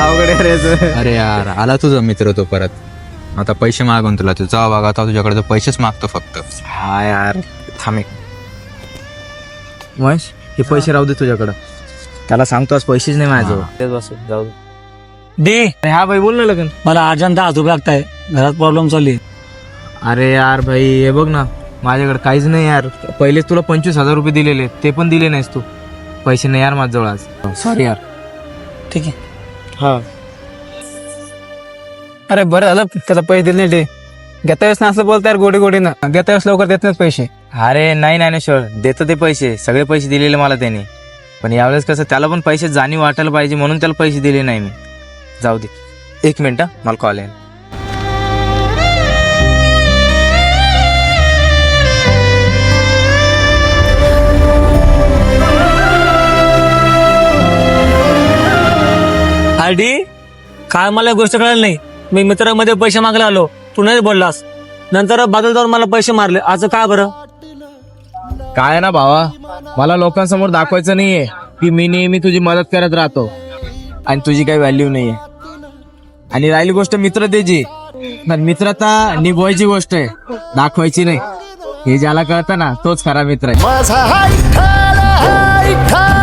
अवघड आहे रे याचं. अरे यार आला तुझा मित्र तो परत. आता पैसे मागून तुला तू जा बघा आता तुझ्याकडे तो पैसेच मागतो फक्त. हा यार थांब महेश हे पैसे राहू दे तुझ्याकडं. त्याला सांगतो आज पैसेच नाही माझ्याजवळ. तेच बस जाऊ दे. दे. अरे हा भाई बोल ना लगन. मला अर्जंट दहा रुपये लागताय घरात प्रॉब्लेम चालली. अरे यार भाई हे बघ ना. माझ्याकडे काहीच नाही यार. पहिलेच तुला पंचवीस हजार रुपये दिलेले ते पण दिले नाहीस तू. पैसे नाही यार माझ्याजवळ आज. सॉरी यार ठीक आहे. हा. अरे बरं झालं त्याला पैसे दिले नाही ते. घेता वेळेस ना असं बोलता यार गोडी गोडी ना घेता वेळेस लवकर देत नाहीत पैसे. अरे नाही ज्ञानेश्वर देतो ते पैसे. सगळे पैसे दिलेले मला त्याने. पण यावेळेस कसं त्याला पण पैसे जाणीव वाटायला पाहिजे म्हणून त्याला पैसे दिले नाही मी. जाऊ दे. एक मिनिट मला कॉल आहे आरडी? काय मला गोष्ट कळाली नाही. मी मित्रामध्ये पैसे मागायला आलो. तू नाही बोललास. नंतर बादल जाऊन मला पैसे मारले. आज काय बरं? काय ना भावा? मला लोकांसमोर दाखवायचं नाहीये की मी नेहमी तुझी मदत करत राहतो. आणि तुझी काही व्हॅल्यू नाहीये. आणि राहिली गोष्ट मित्र त्याची तर मित्रता निभवायची गोष्ट आहे. दाखवायची नाही. हे ज्याला कळतं ना तोच खरा मित्र आहे. माझा हाय ठाला हाय ठाला.